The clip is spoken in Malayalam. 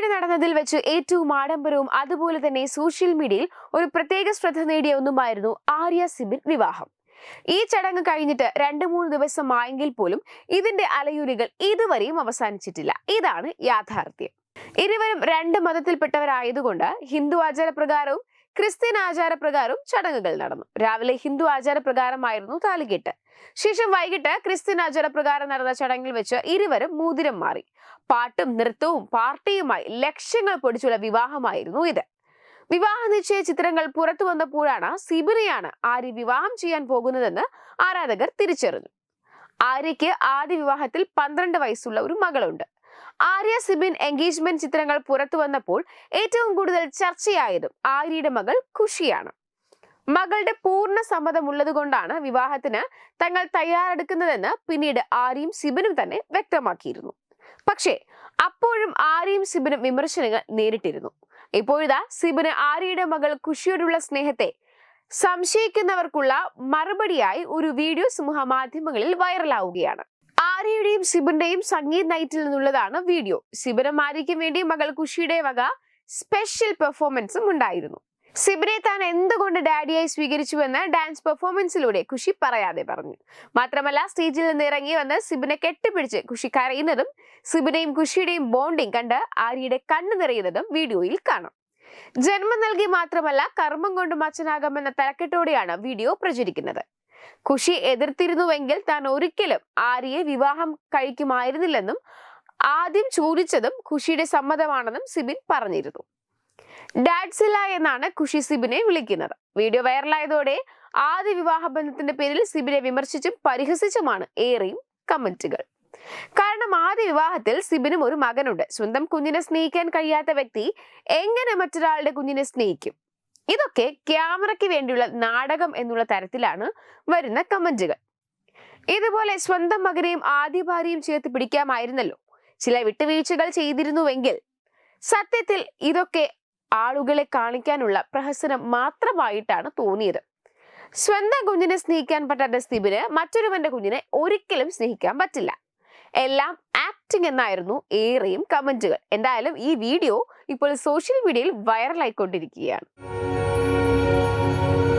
ഈയിടെ നടന്നതിൽ വെച്ച് ഏറ്റവും ആഡംബരവും അതുപോലെ തന്നെ സോഷ്യൽ മീഡിയയിൽ ഒരു പ്രത്യേക ശ്രദ്ധ നേടിയ ഒന്നുമായിരുന്നു ആര്യ സിബിൻ വിവാഹം. ഈ ചടങ്ങ് കഴിഞ്ഞിട്ട് രണ്ട് മൂന്ന് ദിവസമായെങ്കിൽ പോലും ഇതിന്റെ അലയുലികൾ ഇതുവരെയും അവസാനിച്ചിട്ടില്ല. ഇതാണ് യാഥാർത്ഥ്യം. ഇരുവരും രണ്ട് മതത്തിൽപ്പെട്ടവരായതുകൊണ്ട് ഹിന്ദു ആചാരപ്രകാരവും ക്രിസ്ത്യൻ ആചാരപ്രകാരവും ചടങ്ങുകൾ നടന്നു. രാവിലെ ഹിന്ദു ആചാരപ്രകാരമായിരുന്നു താലികെട്ട്. ശേഷം വൈകിട്ട് ക്രിസ്ത്യൻ ആചാരപ്രകാരം നടന്ന ചടങ്ങിൽ വെച്ച് ഇരുവരും മോതിരം മാറി. പാട്ടും നൃത്തവും പാർട്ടിയുമായി ലക്ഷ്യങ്ങൾ പൊടിച്ചുള്ള വിവാഹമായിരുന്നു ഇത്. വിവാഹ നിശ്ചയ ചിത്രങ്ങൾ പുറത്തു വന്നപ്പോഴാണ് സിബിനെയാണ് ആര്യ വിവാഹം ചെയ്യാൻ പോകുന്നതെന്ന് ആരാധകർ തിരിച്ചറിഞ്ഞു. ആര്യയ്ക്ക് ആദ്യ വിവാഹത്തിൽ പന്ത്രണ്ട് വയസ്സുള്ള ഒരു മകളുണ്ട്. ആര്യ സിബിൻ എൻഗേജ്മെന്റ് ചിത്രങ്ങൾ പുറത്തു വന്നപ്പോൾ ഏറ്റവും കൂടുതൽ ചർച്ചയായതും ആര്യയുടെ മകൾ ഖുഷിയാണ്. മകളുടെ പൂർണ സമ്മതമുള്ളതുകൊണ്ടാണ് വിവാഹത്തിന് തങ്ങൾ തയ്യാറെടുക്കുന്നതെന്ന് പിന്നീട് ആര്യയും സിബിനും തന്നെ വ്യക്തമാക്കിയിരുന്നു. പക്ഷേ അപ്പോഴും ആര്യയും സിബിനും വിമർശനങ്ങൾ നേരിട്ടിരുന്നു. ഇപ്പോഴിതാ സിബിന് ആര്യയുടെ മകൾ ഖുഷിയോടുള്ള സ്നേഹത്തെ സംശയിക്കുന്നവർക്കുള്ള മറുപടിയായി ഒരു വീഡിയോ സമൂഹ മാധ്യമങ്ങളിൽ വൈറലാവുകയാണ്. ആര്യയുടെയും സിബിന്റെയും സംഗീത് നൈറ്റിൽ നിന്നുള്ളതാണ് വീഡിയോ. സിബിനും ആര്യയ്ക്കും വേണ്ടി മകൾ കുഷിയുടെ വക സ്പെഷ്യൽ പെർഫോമൻസും ഉണ്ടായിരുന്നു. സിബിനെ താൻ എന്തുകൊണ്ട് ഡാഡിയായി സ്വീകരിച്ചു സ്വീകരിച്ചുവെന്ന് ഡാൻസ് പെർഫോമൻസിലൂടെ കുഷി പറയാതെ പറഞ്ഞു. മാത്രമല്ല സ്റ്റേജിൽ നിന്ന് ഇറങ്ങി വന്ന് സിബിനെ കെട്ടിപ്പിടിച്ച് കുഷി കരയുന്നതും സിബിനെയും കുഷിയുടെയും ബോണ്ടിങ് കണ്ട് ആര്യയുടെ കണ്ണു നിറയുന്നതും വീഡിയോയിൽ കാണാം. ജന്മം നൽകി മാത്രമല്ല കർമ്മം കൊണ്ടും അച്ഛനാകാമെന്ന തലക്കെട്ടോടെയാണ് വീഡിയോ പ്രചരിക്കുന്നത്. ഖുഷി എതിർത്തിരുന്നുവെങ്കിൽ താൻ ഒരിക്കലും ആര്യയെ വിവാഹം കഴിക്കുമായിരുന്നില്ലെന്നും ആദ്യം ചോദിച്ചതും ഖുഷിയുടെ സമ്മതമാണെന്നും സിബിൻ പറഞ്ഞിരുന്നു. ഡാഡ്സില എന്നാണ് ഖുഷി സിബിനെ വിളിക്കുന്നത്. വീഡിയോ വൈറലായതോടെ ആദ്യ വിവാഹ ബന്ധത്തിന്റെ പേരിൽ സിബിനെ വിമർശിച്ചും പരിഹസിച്ചുമാണ് ഏറെയും കമന്റുകൾ. കാരണം ആദ്യ വിവാഹത്തിൽ സിബിനും ഒരു മകനുണ്ട്. സ്വന്തം കുഞ്ഞിനെ സ്നേഹിക്കാൻ കഴിയാത്ത വ്യക്തി എങ്ങനെ മറ്റൊരാളുടെ കുഞ്ഞിനെ സ്നേഹിക്കും? ഇതൊക്കെ ക്യാമറയ്ക്ക് വേണ്ടിയുള്ള നാടകം എന്നുള്ള തരത്തിലാണ് വരുന്ന കമന്റുകൾ. ഇതുപോലെ സ്വന്തം മകനെയും ആദ്യ ഭാര്യയും ചേർത്ത് പിടിക്കാമായിരുന്നല്ലോ. ചില വിട്ടുവീഴ്ചകൾ ചെയ്തിരുന്നുവെങ്കിൽ സത്യത്തിൽ ഇതൊക്കെ ആളുകളെ കാണിക്കാനുള്ള പ്രഹസനം മാത്രമായിട്ടാണ് തോന്നിയത്. സ്വന്തം കുഞ്ഞിനെ സ്നേഹിക്കാൻ പറ്റാത്ത സ്ഥിതിന് മറ്റൊരുവന്റെ കുഞ്ഞിനെ ഒരിക്കലും സ്നേഹിക്കാൻ പറ്റില്ല. എല്ലാം ആക്ടിംഗ് എന്നായിരുന്നു ഏറെയും കമന്റുകൾ. എന്തായാലും ഈ വീഡിയോ ഇപ്പോൾ സോഷ്യൽ മീഡിയയിൽ വൈറലായിക്കൊണ്ടിരിക്കുകയാണ്. Thank you.